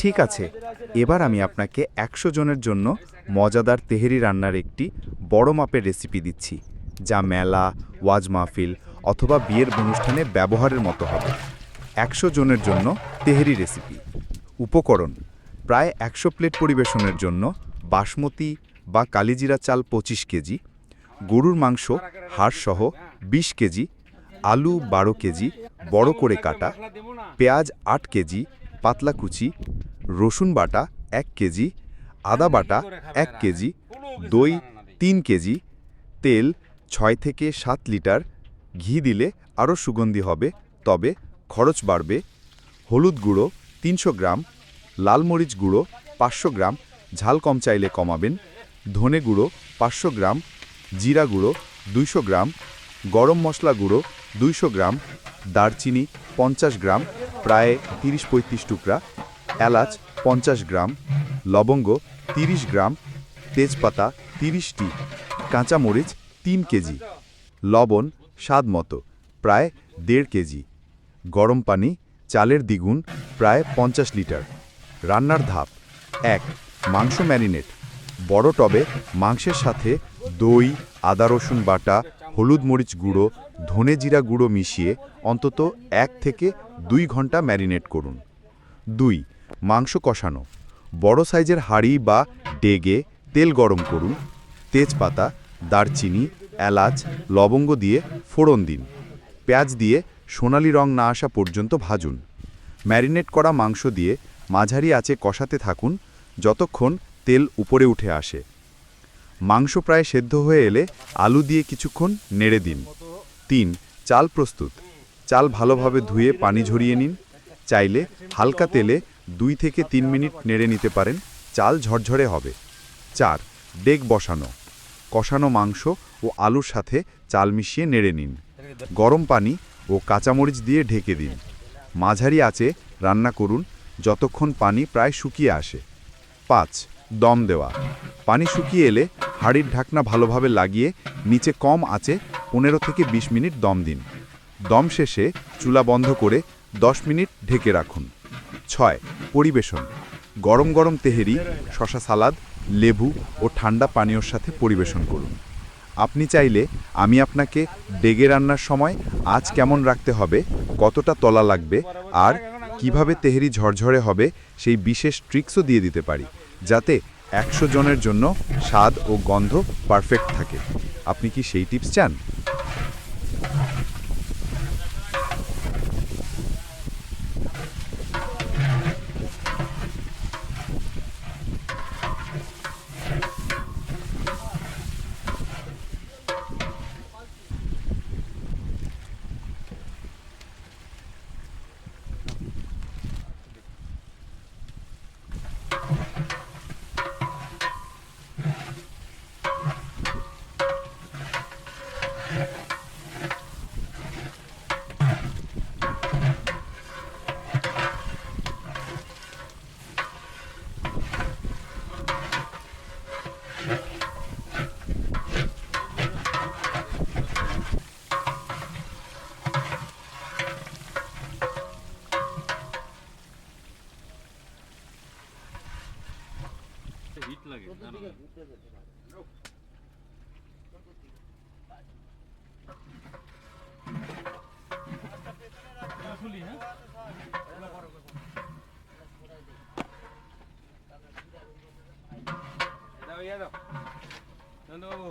ঠিক আছে, এবার আমি আপনাকে একশো জনের জন্য মজাদার তেহেরি রান্নার একটি বড় মাপের রেসিপি দিচ্ছি, যা মেলা, ওয়াজ মাহফিল অথবা বিয়ের অনুষ্ঠানে ব্যবহারের মতো হবে। একশো জনের জন্য তেহেরি রেসিপি উপকরণ, প্রায় একশো প্লেট পরিবেশনের জন্য বাসমতি বা কালিজিরা চাল পঁচিশ কেজি, গরুর মাংস হাড়সহ বিশ কেজি, আলু বারো কেজি, বড় করে কাটা, পেঁয়াজ আট কেজি পাতলা কুচি রসুন বাটা এক কেজি আদা বাটা এক কেজি দই তিন কেজি তেল ছয় থেকে সাত লিটার ঘি দিলে আরও সুগন্ধি হবে তবে খরচ বাড়বে। হলুদ গুঁড়ো তিনশো গ্রাম লাল মরিচ গুঁড়ো পাঁচশো গ্রাম ঝাল কম চাইলে কমাবেন। ধনে গুঁড়ো পাঁচশো গ্রাম জিরা গুঁড়ো দুইশো গ্রাম গরম মশলা গুঁড়ো দুইশো গ্রাম দারচিনি পঞ্চাশ গ্রাম প্রায় তিরিশ পঁয়ত্রিশ টুকরা, এলাচ পঞ্চাশ গ্রাম, লবঙ্গ তিরিশ গ্রাম, তেজপাতা তিরিশটি কাঁচামরিচ তিন কেজি, লবণ স্বাদ মতো প্রায় দেড় কেজি, গরম পানি চালের দ্বিগুণ প্রায় পঞ্চাশ লিটার, রান্নার ধাপ এক, মাংস ম্যারিনেট, বড় টবে মাংসের সাথে দই, আদা রসুন বাটা হলুদ মরিচ গুঁড়ো, ধনে জিরা গুঁড়ো মিশিয়ে অন্তত এক থেকে দুই ঘণ্টা ম্যারিনেট করুন। দুই, মাংস কষানো। বড় সাইজের হাঁড়ি বা ডেগে তেল গরম করুন। তেজপাতা, দারচিনি, এলাচ, লবঙ্গ দিয়ে ফোড়ন দিন। পেঁয়াজ দিয়ে সোনালি রং না আসা পর্যন্ত ভাজুন। ম্যারিনেট করা মাংস দিয়ে মাঝারি আঁচে কষাতে থাকুন, যতক্ষণ তেল উপরে উঠে আসে। মাংস প্রায় সেদ্ধ হয়ে এলে আলু দিয়ে কিছুক্ষণ নেড়ে দিন। তিন, চাল প্রস্তুত। চাল ভালোভাবে ধুয়ে পানি ঝরিয়ে নিন। চাইলে হালকা তেলে দুই থেকে তিন মিনিট নেড়ে নিতে পারেন। চাল ঝরঝরে হবে। চার, ডেক বসানো। কষানো মাংস ও আলুর সাথে চাল মিশিয়ে নেড়ে নিন। গরম পানি ও কাঁচামরিচ দিয়ে ঢেকে দিন। মাঝারি আঁচে রান্না করুন, যতক্ষণ পানি প্রায় শুকিয়ে আসে। পাঁচ, দম দেওয়া। পানি শুকিয়ে এলে হাঁড়ির ঢাকনা ভালোভাবে লাগিয়ে নিচে কম আঁচে পনেরো থেকে ২০ মিনিট দম দিন। দম শেষে চুলা বন্ধ করে ১০ মিনিট ঢেকে রাখুন। ছয়, পরিবেশন। গরম গরম তেহেরি শশা সালাদ, লেবু ও ঠান্ডা পানীয়র সাথে পরিবেশন করুন। আপনি চাইলে আমি আপনাকে ডেগে রান্নার সময় আজ কেমন রাখতে হবে, কতটা তলা লাগবে আর কীভাবে তেহেরি ঝরঝরে হবে সেই বিশেষ ট্রিক্সও দিয়ে দিতে পারি, যাতে একশো জনের জন্য স্বাদ ও গন্ধ পারফেক্ট থাকে। আপনি কি সেই টিপস চান? লাগে। দাও ইয়া দাও। নন্দবাবু।